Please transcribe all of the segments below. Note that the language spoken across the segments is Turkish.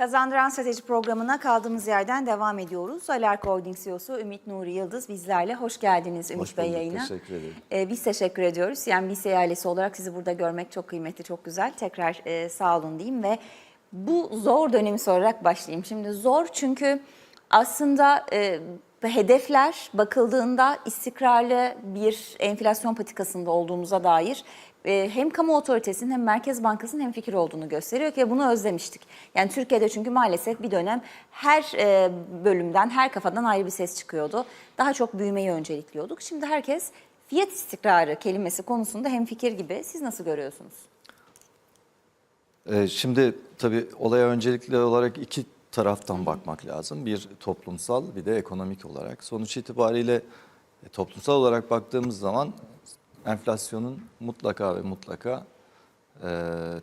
Kazandıran Strateji programına kaldığımız yerden devam ediyoruz. Alark Holding CEO'su Ümit Nuri Yıldız bizlerle. Hoş geldiniz Ümit Hoş Bey bulduk, yayına. teşekkür ederim. Ee, biz teşekkür ediyoruz. Yani BC ailesi olarak sizi burada görmek çok kıymetli, çok güzel. Tekrar e, sağ olun diyeyim ve bu zor dönemi sorarak başlayayım. Şimdi zor çünkü aslında e, hedefler bakıldığında istikrarlı bir enflasyon patikasında olduğumuza dair e, hem kamu otoritesinin hem Merkez Bankası'nın hem fikir olduğunu gösteriyor ki bunu özlemiştik. Yani Türkiye'de çünkü maalesef bir dönem her e, bölümden, her kafadan ayrı bir ses çıkıyordu. Daha çok büyümeyi öncelikliyorduk. Şimdi herkes fiyat istikrarı kelimesi konusunda hem fikir gibi. Siz nasıl görüyorsunuz? Ee, Şimdi tabii olaya öncelikli olarak iki taraftan bakmak lazım. Bir toplumsal bir de ekonomik olarak. Sonuç itibariyle e, toplumsal olarak baktığımız zaman enflasyonun mutlaka ve mutlaka e,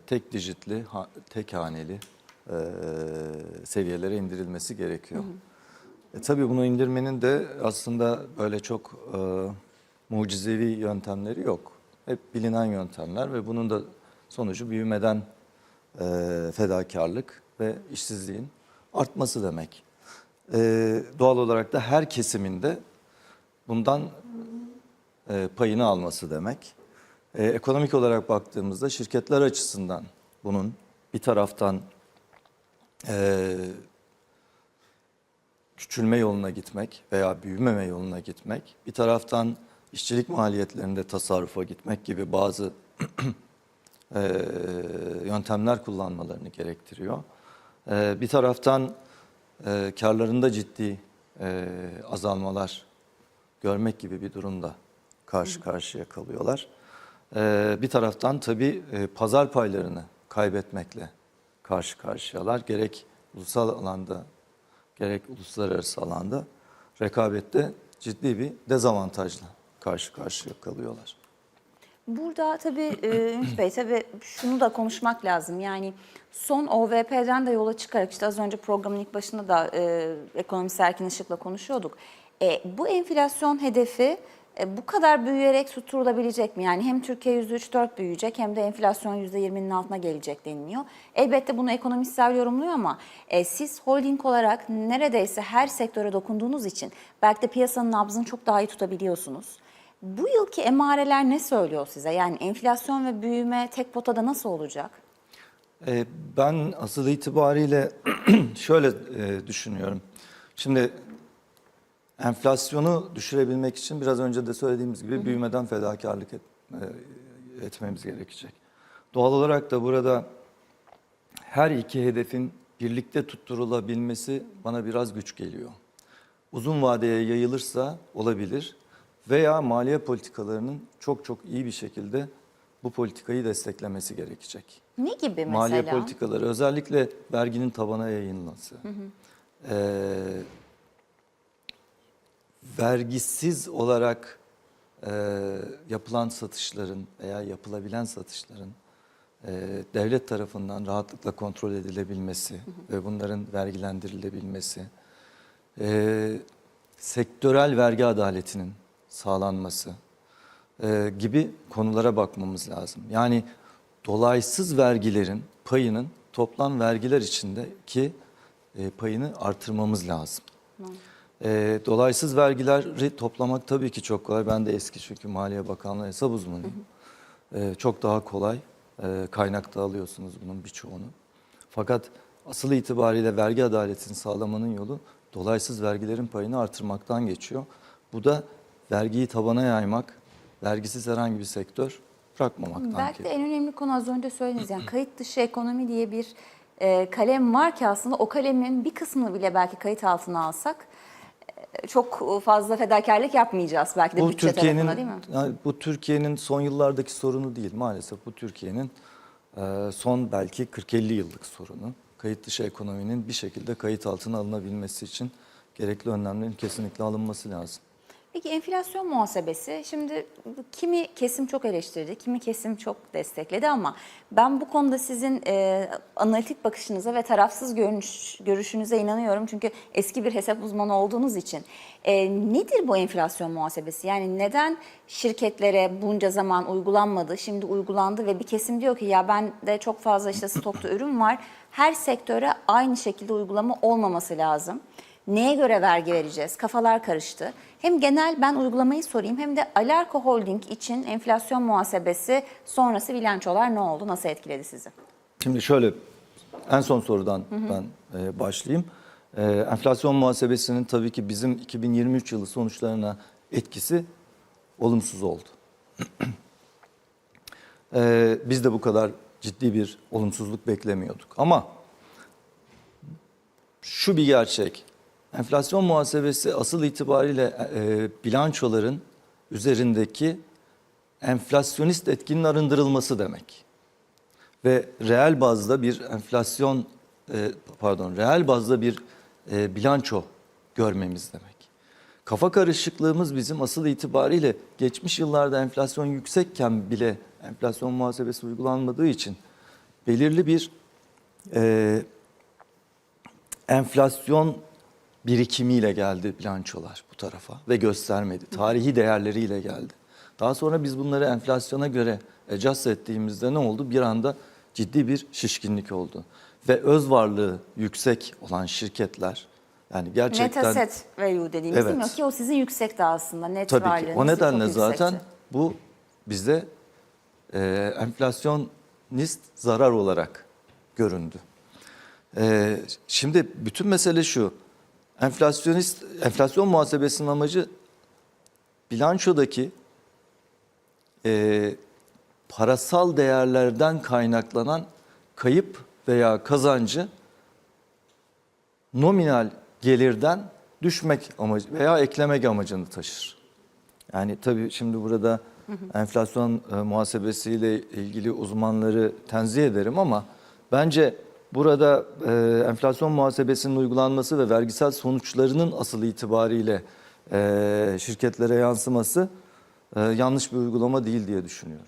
tek dijitli, ha- tek haneli e, seviyelere indirilmesi gerekiyor. E, tabii bunu indirmenin de aslında böyle çok e, mucizevi yöntemleri yok. Hep bilinen yöntemler ve bunun da sonucu büyümeden e, fedakarlık ve işsizliğin artması demek. E, doğal olarak da her kesiminde bundan payını alması demek. E, ekonomik olarak baktığımızda şirketler açısından bunun bir taraftan e, küçülme yoluna gitmek veya büyümeme yoluna gitmek, bir taraftan işçilik maliyetlerinde tasarrufa gitmek gibi bazı e, yöntemler kullanmalarını gerektiriyor. E, bir taraftan e, karlarında ciddi e, azalmalar görmek gibi bir durumda karşı karşıya kalıyorlar. E, bir taraftan tabii e, pazar paylarını kaybetmekle karşı karşıyalar. Gerek ulusal alanda gerek uluslararası alanda rekabette ciddi bir dezavantajla karşı karşıya kalıyorlar. Burada tabii e, Ümit Bey tabii şunu da konuşmak lazım. Yani son OVP'den de yola çıkarak işte az önce programın ilk başında da e, ekonomist Erkin Işık'la konuşuyorduk. E, bu enflasyon hedefi e, bu kadar büyüyerek tutturulabilecek mi? Yani hem Türkiye %3-4 büyüyecek hem de enflasyon %20'nin altına gelecek deniliyor. Elbette bunu ekonomistler yorumluyor ama e, siz holding olarak neredeyse her sektöre dokunduğunuz için belki de piyasanın nabzını çok daha iyi tutabiliyorsunuz. Bu yılki emareler ne söylüyor size? Yani enflasyon ve büyüme tek potada nasıl olacak? Ee, Ben asıl itibariyle şöyle e, düşünüyorum. Şimdi enflasyonu düşürebilmek için biraz önce de söylediğimiz gibi büyümeden fedakarlık et- e, etmemiz gerekecek. Doğal olarak da burada her iki hedefin birlikte tutturulabilmesi bana biraz güç geliyor. Uzun vadeye yayılırsa olabilir veya maliye politikalarının çok çok iyi bir şekilde bu politikayı desteklemesi gerekecek. Ne gibi mesela? Maliye politikaları özellikle verginin tabana yayılması. Ee, vergisiz olarak e, yapılan satışların veya yapılabilen satışların e, devlet tarafından rahatlıkla kontrol edilebilmesi ve bunların vergilendirilebilmesi, e, sektörel vergi adaletinin sağlanması e, gibi konulara bakmamız lazım. Yani dolaysız vergilerin payının toplam vergiler içindeki e, payını artırmamız lazım. E, dolaysız vergileri toplamak tabii ki çok kolay. Ben de eski çünkü Maliye Bakanlığı hesap uzmanıyım. E, çok daha kolay. E, kaynakta alıyorsunuz bunun birçoğunu. Fakat asıl itibariyle vergi adaletini sağlamanın yolu dolaysız vergilerin payını artırmaktan geçiyor. Bu da vergiyi tabana yaymak, vergisiz herhangi bir sektör bırakmamaktan Belki de en önemli konu az önce söylediğiniz yani kayıt dışı ekonomi diye bir e, kalem var ki aslında o kalemin bir kısmını bile belki kayıt altına alsak çok fazla fedakarlık yapmayacağız belki de Bu bütçe Türkiye'nin tarafına değil mi? yani bu Türkiye'nin son yıllardaki sorunu değil maalesef. Bu Türkiye'nin e, son belki 40-50 yıllık sorunu. Kayıt dışı ekonominin bir şekilde kayıt altına alınabilmesi için gerekli önlemlerin kesinlikle alınması lazım. Peki enflasyon muhasebesi şimdi kimi kesim çok eleştirdi, kimi kesim çok destekledi ama ben bu konuda sizin e, analitik bakışınıza ve tarafsız görüş, görüşünüze inanıyorum. Çünkü eski bir hesap uzmanı olduğunuz için. E, nedir bu enflasyon muhasebesi? Yani neden şirketlere bunca zaman uygulanmadı, şimdi uygulandı ve bir kesim diyor ki ya ben de çok fazla işte stokta ürün var. Her sektöre aynı şekilde uygulama olmaması lazım. Neye göre vergi vereceğiz? Kafalar karıştı. Hem genel ben uygulamayı sorayım hem de Alarko Holding için enflasyon muhasebesi sonrası bilançolar ne oldu? Nasıl etkiledi sizi? Şimdi şöyle en son sorudan ben e, başlayayım. E, enflasyon muhasebesinin tabii ki bizim 2023 yılı sonuçlarına etkisi olumsuz oldu. E, biz de bu kadar ciddi bir olumsuzluk beklemiyorduk. Ama şu bir gerçek. Enflasyon muhasebesi asıl itibariyle e, bilançoların üzerindeki enflasyonist etkinin arındırılması demek ve reel bazda bir enflasyon e, pardon reel bazda bir e, bilanço görmemiz demek. Kafa karışıklığımız bizim asıl itibariyle geçmiş yıllarda enflasyon yüksekken bile enflasyon muhasebesi uygulanmadığı için belirli bir e, enflasyon birikimiyle geldi bilançolar bu tarafa ve göstermedi. Tarihi değerleriyle geldi. Daha sonra biz bunları enflasyona göre adjust ettiğimizde ne oldu? Bir anda ciddi bir şişkinlik oldu. Ve öz varlığı yüksek olan şirketler yani gerçekten... Net asset value dediğimiz değil mi? Evet. Ki o sizin yüksek de aslında. Net Tabii ki. varlığınız O nedenle zaten yüksekti. bu bizde e, enflasyonist zarar olarak göründü. E, şimdi bütün mesele şu. Enflasyonist enflasyon muhasebesinin amacı bilançodaki e, parasal değerlerden kaynaklanan kayıp veya kazancı nominal gelirden düşmek amacı veya eklemek amacını taşır. Yani tabii şimdi burada enflasyon e, muhasebesiyle ilgili uzmanları tenzih ederim ama bence burada e, enflasyon muhasebesinin uygulanması ve vergisel sonuçlarının asıl itibariyle e, şirketlere yansıması e, yanlış bir uygulama değil diye düşünüyorum.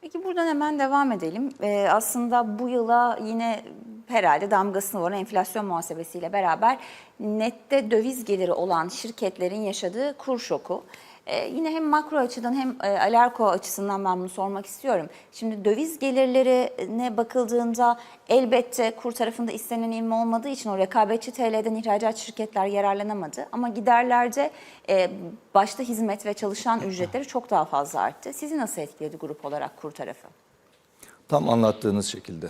Peki buradan hemen devam edelim. Ee, aslında bu yıla yine herhalde damgasını vuran enflasyon muhasebesiyle beraber nette döviz geliri olan şirketlerin yaşadığı kur şoku. Ee, yine hem makro açıdan hem e, Alarko açısından ben bunu sormak istiyorum. Şimdi döviz gelirlerine bakıldığında elbette kur tarafında istenen ivme olmadığı için o rekabetçi TL'den ihracat şirketler yararlanamadı. Ama giderlerde e, başta hizmet ve çalışan ücretleri çok daha fazla arttı. Sizi nasıl etkiledi grup olarak kur tarafı? Tam anlattığınız şekilde.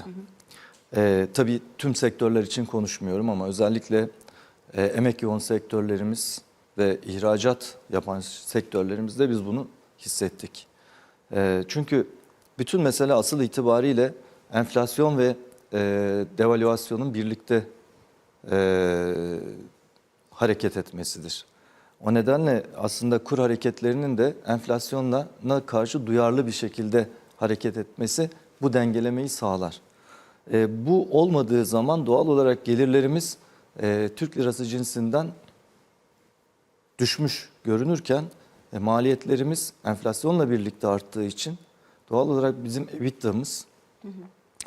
Ee, tabii tüm sektörler için konuşmuyorum ama özellikle e, emek yoğun sektörlerimiz ve ihracat yapan sektörlerimizde biz bunu hissettik. Ee, çünkü bütün mesele asıl itibariyle enflasyon ve e, devalüasyonun birlikte e, hareket etmesidir. O nedenle aslında kur hareketlerinin de enflasyonla karşı duyarlı bir şekilde hareket etmesi bu dengelemeyi sağlar. E, bu olmadığı zaman doğal olarak gelirlerimiz e, Türk lirası cinsinden düşmüş görünürken e, maliyetlerimiz enflasyonla birlikte arttığı için doğal olarak bizim EBITDA'mız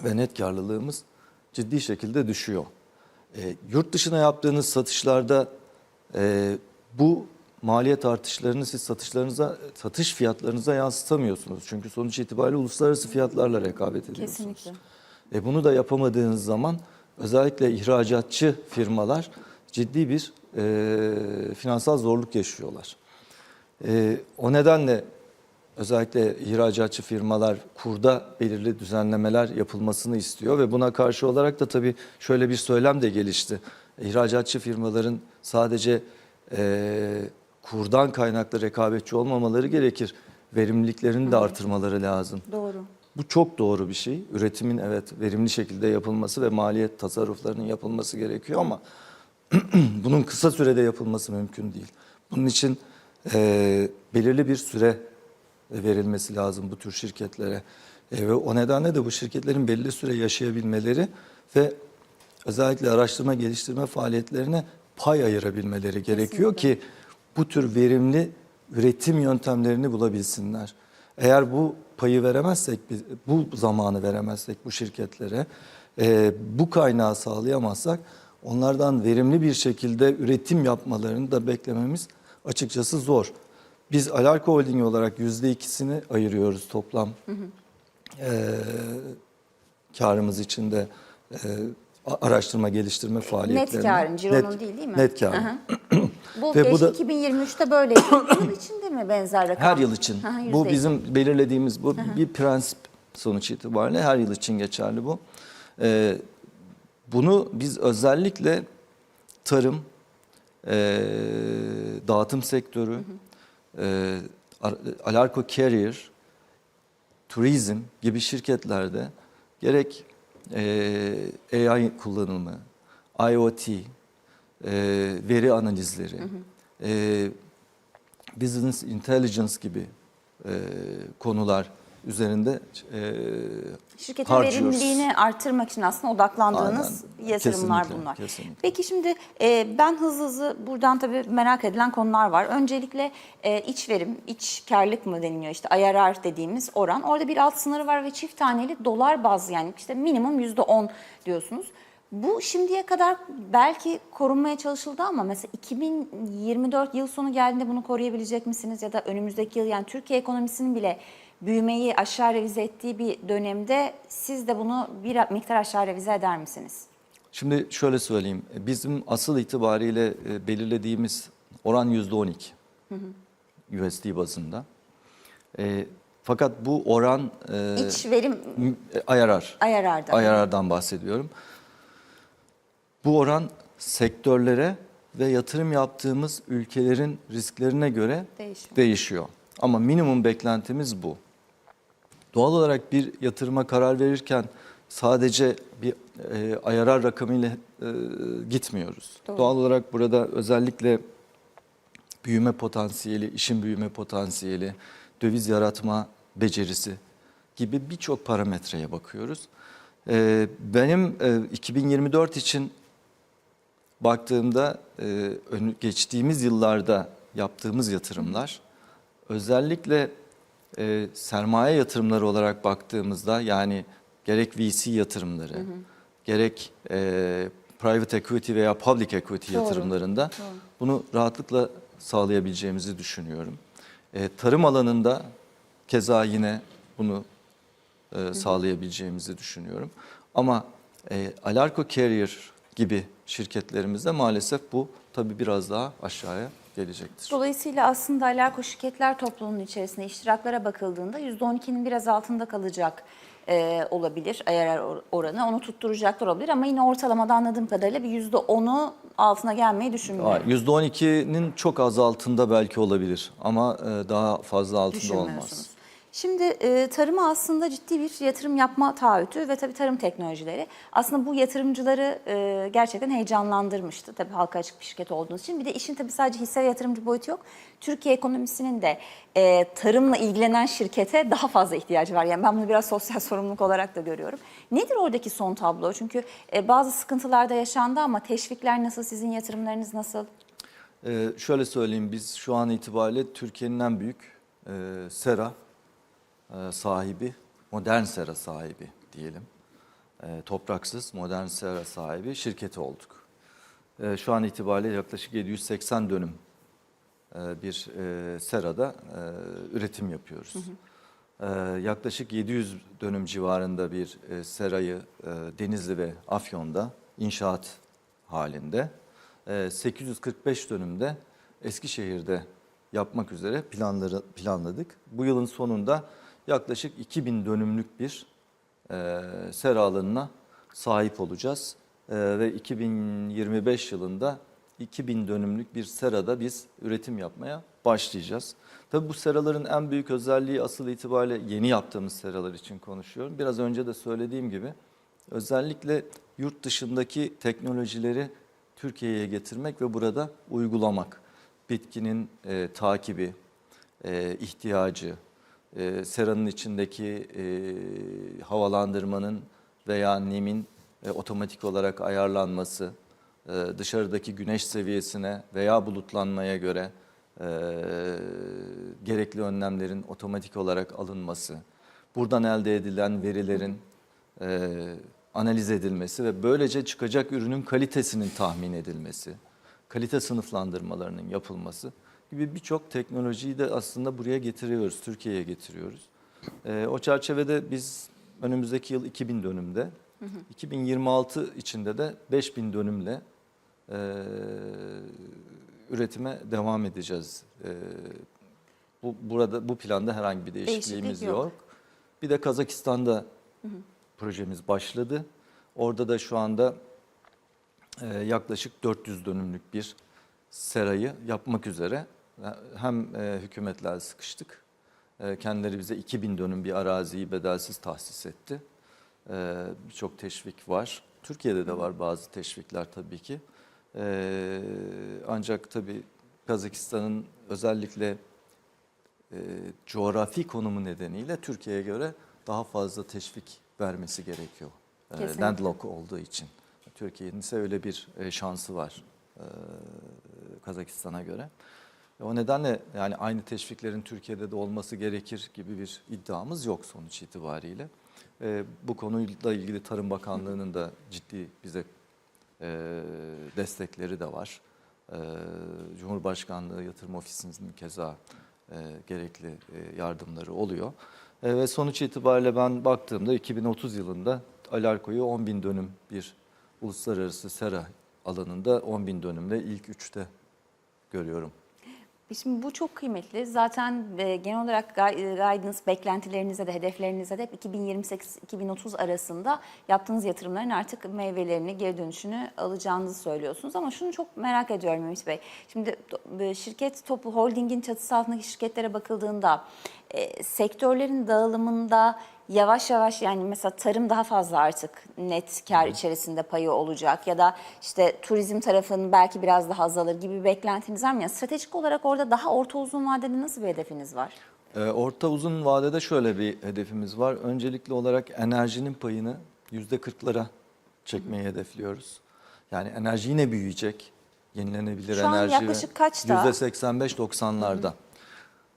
ve net karlılığımız ciddi şekilde düşüyor. E, yurt dışına yaptığınız satışlarda e, bu maliyet artışlarını siz satışlarınıza, satış fiyatlarınıza yansıtamıyorsunuz. Çünkü sonuç itibariyle uluslararası fiyatlarla rekabet ediyorsunuz. Kesinlikle. E bunu da yapamadığınız zaman özellikle ihracatçı firmalar ciddi bir e, finansal zorluk yaşıyorlar. E, o nedenle özellikle ihracatçı firmalar kurda belirli düzenlemeler yapılmasını istiyor ve buna karşı olarak da tabii şöyle bir söylem de gelişti. İhracatçı firmaların sadece e, kurdan kaynaklı rekabetçi olmamaları gerekir. Verimliliklerini de artırmaları lazım. Doğru. Bu çok doğru bir şey. Üretimin evet verimli şekilde yapılması ve maliyet tasarruflarının yapılması gerekiyor ama bunun kısa sürede yapılması mümkün değil. Bunun için e, belirli bir süre verilmesi lazım bu tür şirketlere. E, ve o nedenle de bu şirketlerin belli süre yaşayabilmeleri ve özellikle araştırma geliştirme faaliyetlerine pay ayırabilmeleri gerekiyor ki bu tür verimli üretim yöntemlerini bulabilsinler. Eğer bu payı veremezsek, bu zamanı veremezsek bu şirketlere, e, bu kaynağı sağlayamazsak onlardan verimli bir şekilde üretim yapmalarını da beklememiz açıkçası zor. Biz Alarko Holding olarak yüzde ikisini ayırıyoruz toplam e, karımız içinde e, araştırma geliştirme faaliyetlerine. karın, cironun Net- değil değil mi? Net karın. Bu Ve bu da- 2023'te böyleydi. Yıl içinde mi benzer rakam? Her yıl için. Aha, bu bizim belirlediğimiz bu bir prensip sonuç itibariyle her yıl için geçerli bu. Ee, bunu biz özellikle tarım, ee, dağıtım sektörü, ee, Ar- Alarko Carrier, turizm gibi şirketlerde gerek ee, AI kullanımı, IoT, ee, veri analizleri, ee, business intelligence gibi e, konular üzerinde e, Şirketin harcıyoruz. verimliliğini artırmak için aslında odaklandığınız Aynen. yatırımlar Kesinlikle, bunlar. kesinlikle. Peki şimdi e, ben hızlı hızlı buradan tabii merak edilen konular var. Öncelikle e, iç verim, iç karlık mı deniliyor işte IRR dediğimiz oran. Orada bir alt sınırı var ve çift taneli dolar bazlı yani işte minimum yüzde on diyorsunuz. Bu şimdiye kadar belki korunmaya çalışıldı ama mesela 2024 yıl sonu geldiğinde bunu koruyabilecek misiniz? Ya da önümüzdeki yıl yani Türkiye ekonomisinin bile büyümeyi aşağı revize ettiği bir dönemde siz de bunu bir miktar aşağı revize eder misiniz? Şimdi şöyle söyleyeyim. Bizim asıl itibariyle e, belirlediğimiz oran yüzde 12 USD bazında. E, fakat bu oran e, İç verim e, IRR. IRR'da. IRR'dan bahsediyorum. Bu oran sektörlere ve yatırım yaptığımız ülkelerin risklerine göre Değişiyor. değişiyor. Ama minimum beklentimiz bu. Doğal olarak bir yatırıma karar verirken sadece bir e, IRR rakamıyla e, gitmiyoruz. Doğru. Doğal olarak burada özellikle büyüme potansiyeli, işin büyüme potansiyeli, döviz yaratma becerisi gibi birçok parametreye bakıyoruz. Ee, benim e, 2024 için baktığımda e, geçtiğimiz yıllarda yaptığımız yatırımlar özellikle e, sermaye yatırımları olarak baktığımızda yani gerek VC yatırımları, gerek e, private equity veya public equity Doğru. yatırımlarında Doğru. bunu rahatlıkla sağlayabileceğimizi düşünüyorum. E, tarım alanında keza yine bunu e, sağlayabileceğimizi düşünüyorum. Ama e, Alarko Carrier gibi şirketlerimizde maalesef bu tabii biraz daha aşağıya gelecektir. Dolayısıyla aslında Alarko şirketler topluluğunun içerisinde iştiraklara bakıldığında %12'nin biraz altında kalacak e, olabilir or- oranı. Onu tutturacaktır olabilir ama yine ortalamada anladığım kadarıyla bir %10'u altına gelmeyi düşünmüyorum. %12'nin çok az altında belki olabilir ama e, daha fazla altında olmaz. Şimdi e, tarıma aslında ciddi bir yatırım yapma taahhütü ve tabii tarım teknolojileri aslında bu yatırımcıları e, gerçekten heyecanlandırmıştı. Tabii halka açık bir şirket olduğunuz için. Bir de işin tabii sadece hisse ve yatırımcı boyutu yok. Türkiye ekonomisinin de e, tarımla ilgilenen şirkete daha fazla ihtiyacı var. Yani ben bunu biraz sosyal sorumluluk olarak da görüyorum. Nedir oradaki son tablo? Çünkü e, bazı sıkıntılar da yaşandı ama teşvikler nasıl, sizin yatırımlarınız nasıl? Ee, şöyle söyleyeyim biz şu an itibariyle Türkiye'nin en büyük e, sera sahibi, modern sera sahibi diyelim. E, topraksız modern sera sahibi şirketi olduk. E, şu an itibariyle yaklaşık 780 dönüm e, bir e, serada e, üretim yapıyoruz. E, yaklaşık 700 dönüm civarında bir e, serayı e, Denizli ve Afyon'da inşaat halinde, e, 845 dönümde Eskişehir'de yapmak üzere planları planladık. Bu yılın sonunda yaklaşık 2000 dönümlük bir e, sera alanına sahip olacağız. E, ve 2025 yılında 2000 dönümlük bir serada biz üretim yapmaya başlayacağız. Tabii bu seraların en büyük özelliği asıl itibariyle yeni yaptığımız seralar için konuşuyorum. Biraz önce de söylediğim gibi özellikle yurt dışındaki teknolojileri Türkiye'ye getirmek ve burada uygulamak. Bitkinin e, takibi, e, ihtiyacı, e, seranın içindeki e, havalandırmanın veya nemin e, otomatik olarak ayarlanması, e, dışarıdaki güneş seviyesine veya bulutlanmaya göre e, gerekli önlemlerin otomatik olarak alınması, buradan elde edilen verilerin e, analiz edilmesi ve böylece çıkacak ürünün kalitesinin tahmin edilmesi, kalite sınıflandırmalarının yapılması gibi birçok teknolojiyi de aslında buraya getiriyoruz, Türkiye'ye getiriyoruz. E, o çerçevede biz önümüzdeki yıl 2000 dönümde, 2026 içinde de 5000 dönümle e, üretime devam edeceğiz. E, bu burada bu planda herhangi bir değişikliğimiz Değişiklik yok. yok. Bir de Kazakistan'da projemiz başladı. Orada da şu anda e, yaklaşık 400 dönümlük bir serayı yapmak üzere hem e, hükümetler sıkıştık. E, kendileri bize 2000 dönüm bir araziyi bedelsiz tahsis etti. E, Birçok teşvik var. Türkiye'de de var bazı teşvikler tabii ki. E, ancak tabii Kazakistan'ın özellikle e, coğrafi konumu nedeniyle Türkiye'ye göre daha fazla teşvik vermesi gerekiyor. E, Kesinlikle. landlock olduğu için. Türkiye'nin ise öyle bir e, şansı var e, Kazakistan'a göre. E, O nedenle yani aynı teşviklerin Türkiye'de de olması gerekir gibi bir iddiamız yok sonuç itibariyle. E, bu konuyla ilgili Tarım Bakanlığı'nın da ciddi bize e, destekleri de var. E, Cumhurbaşkanlığı Yatırım Ofisi'nin keza e, gerekli e, yardımları oluyor. E, ve sonuç itibariyle ben baktığımda 2030 yılında Alarko'yu 10 bin dönüm bir uluslararası sera alanında 10 bin dönümle ilk üçte görüyorum. Şimdi bu çok kıymetli. Zaten e, genel olarak e, guidance beklentilerinizde de hedeflerinizde de hep 2028-2030 arasında yaptığınız yatırımların artık meyvelerini, geri dönüşünü alacağınızı söylüyorsunuz. Ama şunu çok merak ediyorum Ümit Bey. Şimdi e, şirket topu holdingin çatısı altındaki şirketlere bakıldığında e, sektörlerin dağılımında yavaş yavaş yani mesela tarım daha fazla artık net kar içerisinde payı olacak ya da işte turizm tarafının belki biraz daha azalır gibi bir beklentiniz var mı? Yani stratejik olarak orada daha orta uzun vadede nasıl bir hedefiniz var? E, orta uzun vadede şöyle bir hedefimiz var. Öncelikli olarak enerjinin payını yüzde 40'lara çekmeyi hedefliyoruz. Yani enerji yine büyüyecek. Yenilenebilir Şu an enerji yaklaşık kaçta? %85-90'larda.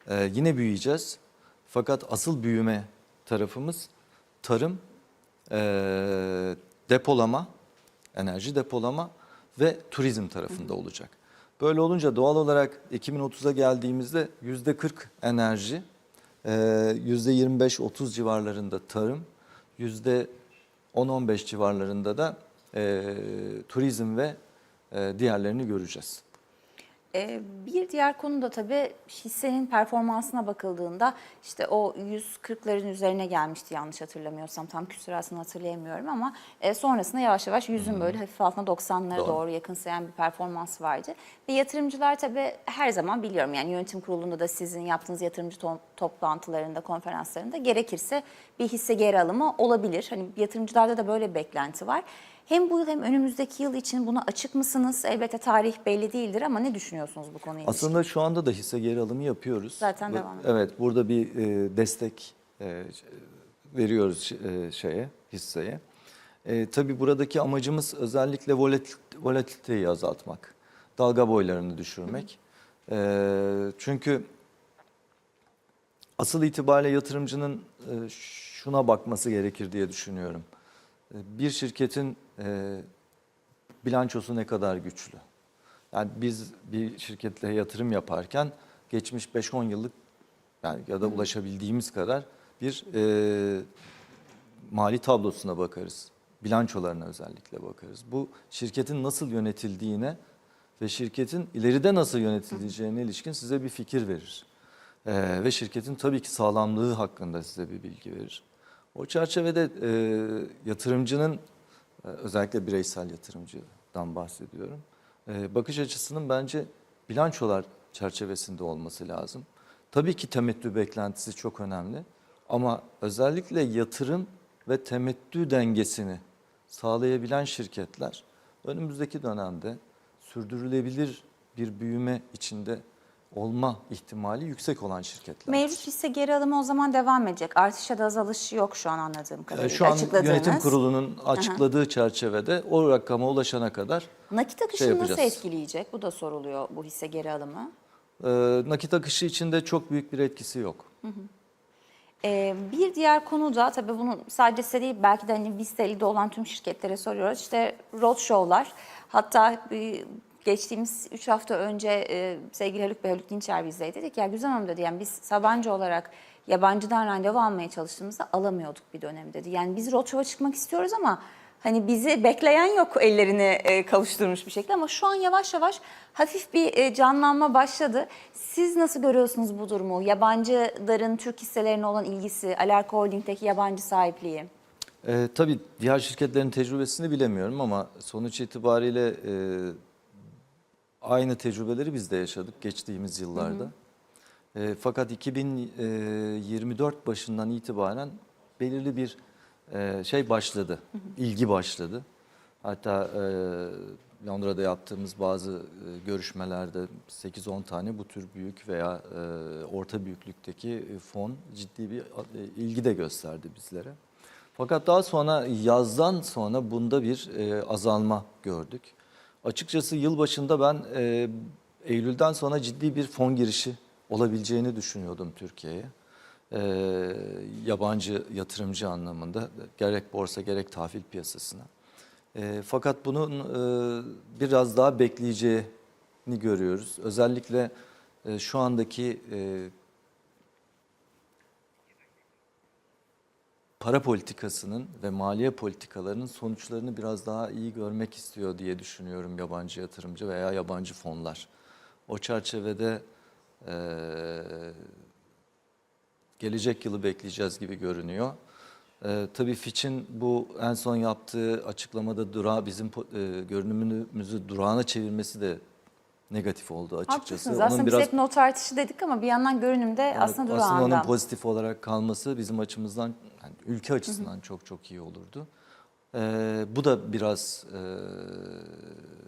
E, yine büyüyeceğiz. Fakat asıl büyüme tarafımız tarım, e, depolama, enerji depolama ve turizm tarafında olacak. Böyle olunca doğal olarak 2030'a geldiğimizde %40 enerji, e, %25-30 civarlarında tarım, %10-15 civarlarında da e, turizm ve e, diğerlerini göreceğiz. Ee, Bir diğer konu da tabii hissenin performansına bakıldığında işte o 140'ların üzerine gelmişti yanlış hatırlamıyorsam tam küsurasını hatırlayamıyorum ama e, sonrasında yavaş yavaş yüzün böyle hafif altına 90'lara Doğru. doğru yakınsayan bir performans vardı. Ve yatırımcılar tabii her zaman biliyorum yani yönetim kurulunda da sizin yaptığınız yatırımcı to- toplantılarında, konferanslarında gerekirse bir hisse geri alımı olabilir. Hani yatırımcılarda da böyle beklenti var. Hem bu yıl hem önümüzdeki yıl için buna açık mısınız? Elbette tarih belli değildir ama ne düşünüyorsunuz bu konuya ilişkin? Aslında şu anda da hisse geri alımı yapıyoruz. Zaten Ve- devam ediyor. Evet, burada bir e, destek e, veriyoruz e, şeye, hisseye. E, tabii buradaki amacımız özellikle volatil, volatiliteyi azaltmak, dalga boylarını düşürmek. E, çünkü asıl itibariyle yatırımcının e, şuna bakması gerekir diye düşünüyorum. Bir şirketin e, bilançosu ne kadar güçlü? Yani biz bir şirketle yatırım yaparken geçmiş 5-10 yıllık yani ya da ulaşabildiğimiz kadar bir e, mali tablosuna bakarız. Bilançolarına özellikle bakarız. Bu şirketin nasıl yönetildiğine ve şirketin ileride nasıl yönetileceğine ilişkin size bir fikir verir. E, ve şirketin tabii ki sağlamlığı hakkında size bir bilgi verir. O çerçevede e, yatırımcının e, özellikle bireysel yatırımcıdan bahsediyorum. E, bakış açısının bence bilançolar çerçevesinde olması lazım. Tabii ki temettü beklentisi çok önemli ama özellikle yatırım ve temettü dengesini sağlayabilen şirketler önümüzdeki dönemde sürdürülebilir bir büyüme içinde olma ihtimali yüksek olan şirketler. Mevcut hisse geri alımı o zaman devam edecek. Artış ya da azalış yok şu an anladığım E, kadarıyla. Şu an yönetim kurulunun açıkladığı çerçevede o rakama ulaşana kadar Nakit akışını şey nasıl etkileyecek? Bu da soruluyor bu hisse geri alımı. e, nakit akışı içinde çok büyük bir etkisi yok. Ee, bir diğer konu da tabii bunu sadece size değil belki de hani listeli olan tüm şirketlere soruyoruz. İşte roadshow'lar hatta bir geçtiğimiz 3 hafta önce e, sevgili Haluk Bey Haluk Dinçer bizdeydi. Dedik ya Güzel Hanım dedi yani biz Sabancı olarak yabancıdan randevu almaya çalıştığımızda alamıyorduk bir dönem dedi. Yani biz roadshow'a çıkmak istiyoruz ama hani bizi bekleyen yok ellerini e, kavuşturmuş bir şekilde ama şu an yavaş yavaş hafif bir e, canlanma başladı. Siz nasıl görüyorsunuz bu durumu? Yabancıların Türk hisselerine olan ilgisi, Alarko Holding'deki yabancı sahipliği? E, tabii diğer şirketlerin tecrübesini bilemiyorum ama sonuç itibariyle e, aynı tecrübeleri biz de yaşadık geçtiğimiz yıllarda. E, fakat 2024 başından itibaren belirli bir e, şey başladı, ilgi başladı. Hatta e, Londra'da yaptığımız bazı e, görüşmelerde 8-10 tane bu tür büyük veya e, orta büyüklükteki e, fon ciddi bir e, ilgi de gösterdi bizlere. Fakat daha sonra yazdan sonra bunda bir e, azalma gördük. Açıkçası yılbaşında ben e, Eylül'den sonra ciddi bir fon girişi olabileceğini düşünüyordum Türkiye'ye. E, yabancı yatırımcı anlamında gerek borsa gerek tahvil piyasasına. E, fakat bunun e, biraz daha bekleyeceğini görüyoruz. Özellikle e, şu andaki e, para politikasının ve maliye politikalarının sonuçlarını biraz daha iyi görmek istiyor diye düşünüyorum yabancı yatırımcı veya yabancı fonlar. O çerçevede eee, gelecek yılı bekleyeceğiz gibi görünüyor. Eee tabii Fitch'in bu en son yaptığı açıklamada durağı bizim eee, görünümümüzü durağına çevirmesi de negatif oldu açıkçası. Haklısınız. Aslında biz hep not artışı dedik ama bir yandan görünümde Evet, aslında Aslında onun durağında. pozitif olarak kalması bizim açımızdan, yani ülke açısından çok çok iyi olurdu. Ee, bu da biraz e,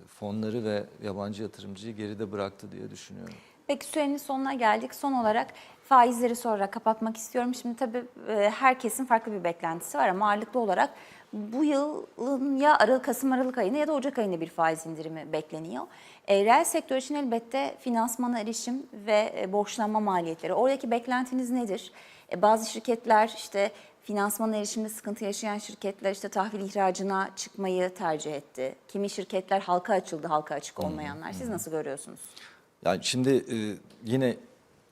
fonları ve yabancı yatırımcıyı geride bıraktı diye düşünüyorum. Peki sürenin sonuna geldik. Son olarak faizleri sorarak kapatmak istiyorum. Şimdi tabii e, herkesin farklı bir beklentisi var ama ağırlıklı olarak bu yılın ya Aralık, Kasım Aralık ayında ya da Ocak ayında bir faiz indirimi bekleniyor. E, reel sektör için elbette finansmana erişim ve e, borçlanma maliyetleri. Oradaki beklentiniz nedir? E, bazı şirketler işte finansmana erişimde sıkıntı yaşayan şirketler işte tahvil ihracına çıkmayı tercih etti. Kimi şirketler halka açıldı, halka açık olmayanlar. Siz nasıl görüyorsunuz? Yani şimdi e, yine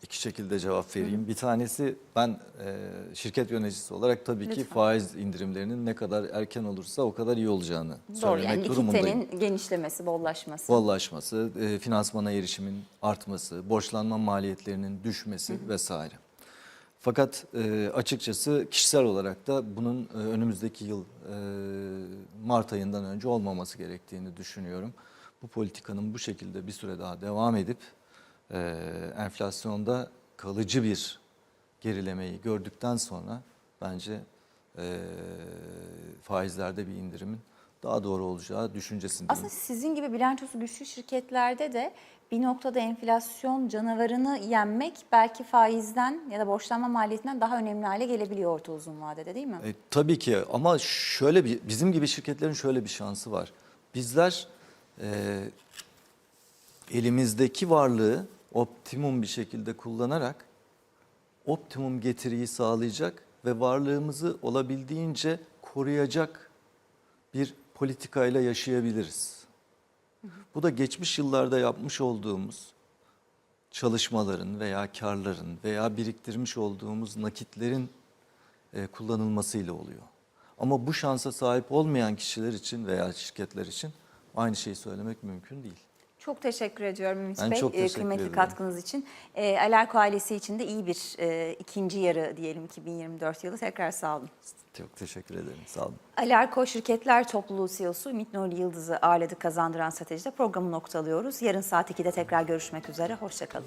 iki şekilde cevap vereyim. Bir tanesi ben e, şirket yöneticisi olarak tabii ki Lütfen. faiz indirimlerinin ne kadar erken olursa o kadar iyi olacağını Doğru söylemek yani durumundayım. likitenin genişlemesi, bollaşması. bollaşması, e, finansmana erişimin artması, borçlanma maliyetlerinin düşmesi vesaire. Fakat e, açıkçası kişisel olarak da bunun e, önümüzdeki yıl e, Mart ayından önce olmaması gerektiğini düşünüyorum. Bu politikanın bu şekilde bir süre daha devam edip e, enflasyonda kalıcı bir gerilemeyi gördükten sonra bence e, faizlerde bir indirimin daha doğru olacağı düşüncesindeyim. Aslında sizin gibi bilançosu güçlü şirketlerde de bir noktada enflasyon canavarını yenmek belki faizden ya da borçlanma maliyetinden daha önemli hale gelebiliyor orta uzun vadede değil mi? E, tabii ki ama şöyle bir bizim gibi şirketlerin şöyle bir şansı var. Bizler e, elimizdeki varlığı optimum bir şekilde kullanarak optimum getiriyi sağlayacak ve varlığımızı olabildiğince koruyacak bir politikayla yaşayabiliriz. Bu da geçmiş yıllarda yapmış olduğumuz çalışmaların veya karların veya biriktirmiş olduğumuz nakitlerin e, kullanılmasıyla oluyor. Ama bu şansa sahip olmayan kişiler için veya şirketler için aynı şeyi söylemek mümkün değil. Çok teşekkür ediyorum Ümit Ben Bey çok e, teşekkür kıymetli ederim. katkınız için. E, Alarko ailesi için de iyi bir e, ikinci yarı diyelim 2024 yılı. Tekrar sağ olun. Çok teşekkür ederim. Sağ olun. Alarko Şirketler Topluluğu CEO'su Ümit Nuri Yıldız'ı ağırladık kazandıran stratejide programı noktalıyoruz. Yarın saat 2'de tekrar görüşmek üzere. Hoşçakalın.